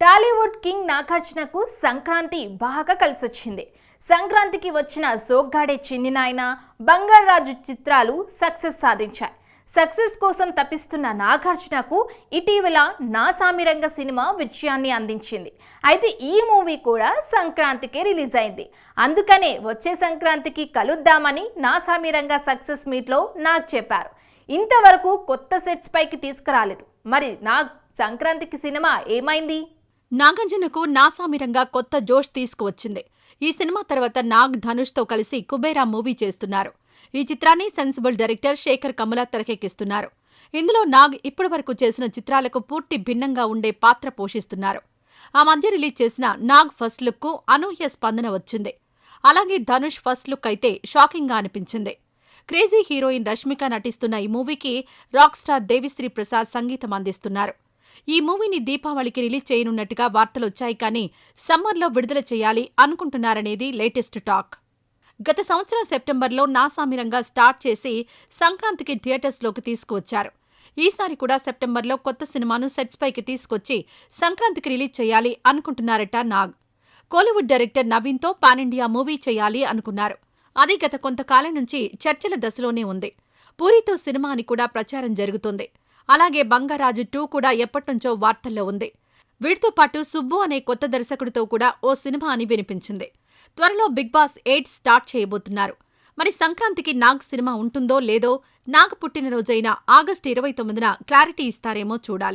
Tollywood king నాగార్జునకు Sankranti బాగా కలిసొచ్చింది. సంక్రాంతికి వచ్చిన సోగ్గాడే చిన్ని నాయన బంగారాజు చిత్రాలు సక్సెస్ సాధించాయి. సక్సెస్ కోసం తప్పిస్తున్న నాగార్జునకు ఇటీవల నా సామిరంగ సినిమా విజయాన్ని అందించింది. అయితే ఈ మూవీ కూడా సంక్రాంతికే రిలీజ్ అయింది. అందుకనే వచ్చే సంక్రాంతికి కలుద్దామని నా సామిరంగ సక్సెస్ మీట్లో నాకు చెప్పారు. ఇంతవరకు కొత్త సెట్స్ పైకి తీసుకురాలేదు. మరి నా సంక్రాంతికి సినిమా ఏమైంది? నాగార్జునకు నాసామిరంగా కొత్త జోష్ తీసుకువచ్చింది. ఈ సినిమా తర్వాత నాగ్ ధనుష్తో కలిసి కుబేరా మూవీ చేస్తున్నారు. ఈ చిత్రాన్ని సెన్సిబుల్ డైరెక్టర్ శేఖర్ కమల తెరకెక్కిస్తున్నారు. ఇందులో నాగ్ ఇప్పటివరకు చేసిన చిత్రాలకు పూర్తి భిన్నంగా ఉండే పాత్ర పోషిస్తున్నారు. ఆ మధ్య రిలీజ్ చేసిన నాగ్ ఫస్ట్ లుక్కు అనూహ్య స్పందన వచ్చింది. అలాగే ధనుష్ ఫస్ట్ లుక్ అయితే షాకింగ్గా అనిపించింది. క్రేజీ హీరోయిన్ రష్మిక నటిస్తున్న ఈ మూవీకి రాక్ స్టార్ దేవిశ్రీ ప్రసాద్ సంగీతం అందిస్తున్నారు. ఈ మూవీని దీపావళికి రిలీజ్ చేయనున్నట్టుగా వార్తలొచ్చాయి కానీ సమ్మర్లో విడుదల చేయాలి అనుకుంటున్నారనేది లేటెస్ట్ టాక్. గత సంవత్సరం సెప్టెంబర్లో నాసామిరంగా స్టార్ట్ చేసి సంక్రాంతికి థియేటర్స్లోకి తీసుకువచ్చారు. ఈసారి కూడా సెప్టెంబర్లో కొత్త సినిమాను సెట్స్ పైకి తీసుకొచ్చి సంక్రాంతికి రిలీజ్ చేయాలి అనుకుంటున్నారట నాగ్. కోలీవుడ్ డైరెక్టర్ నవీన్తో పానిండియా మూవీ చేయాలి అనుకున్నారు. అది గత కొంతకాలం నుంచి చర్చల దశలోనే ఉంది. పూరితో సినిమా అని కూడా ప్రచారం జరుగుతుంది. అలాగే బంగారాజు టూ కూడా ఎప్పటినుంచో వార్తల్లో ఉంది. వీటితో పాటు సుబ్బు అనే కొత్త దర్శకుడితో కూడా ఓ సినిమా అని వినిపించింది. త్వరలో బిగ్ బాస్ ఎయిట్ స్టార్ట్ చేయబోతున్నారు. మరి సంక్రాంతికి నాగ్ సినిమా ఉంటుందో లేదో నాగ్ పుట్టినరోజైన ఆగస్టు ఇరవై తొమ్మిదిన క్లారిటీ ఇస్తారేమో చూడాలి.